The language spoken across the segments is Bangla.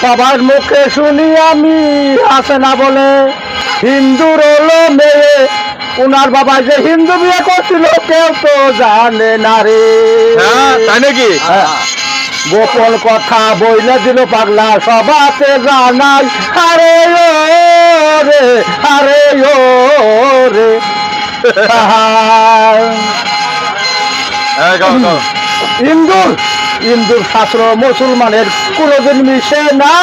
সবার মুখে শুনি আমি আসে না বলে। হিন্দুর হলো মেয়ে উনার বাবা যে হিন্দু বিয়ে করছিল কেউ তো জানে না রে। হ্যাঁ তাই নাকি? হ্যাঁ। গোপন কথা বইলে দিল পাগলা সবাতে জানাই আরে ও রে আরে ও রে। ইন্দুর ইন্দুর শাস্ত্র মুসলমানের কোনোদিন মিশে না।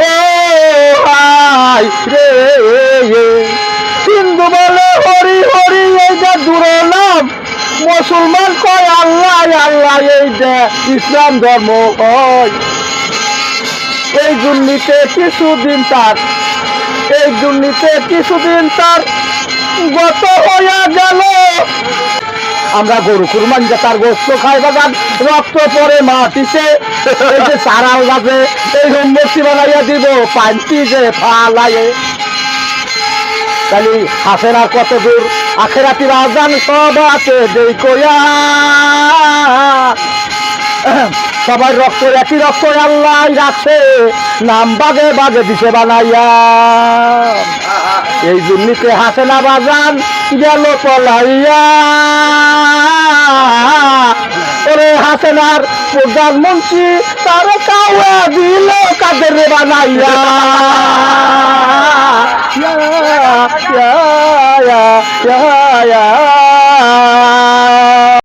ও হিন্দু বলে হরি হরি, এই যে দূরে নাম মুসলমান কয়, আল্লাহ আল্লাহ, এই যে ইসলাম ধর্ম হয় এই দুর্নীতি কিছুদিন তার, এই দুর্নীতি কিছুদিন তার। আমরা গরু, কুরবান যে তার গোস্ত খাই বাগান, রক্ত পরে মাটিতে সারাল গাছে, এই হোমবস্তি বানাইয়া দিব পান্তি যে ফালাইয়ে তাহলে হাসেন আর কত দূর? আখেরাতি রাজান সব আছে দেই কইয়া। সবার রক্ত, একই রক্ত আল্লাহ রাখছে, নাম বাগে বাগে দিছে বানাইয়া। এই জন্যতে হাসেনা বাজান গেল পলাইয়া। হাসেনার প্রধানমন্ত্রী তার কাওয়া দিল কাদের বানাইয়া। ইয়া, ইয়া, ইয়া, ইয়া, ইয়া,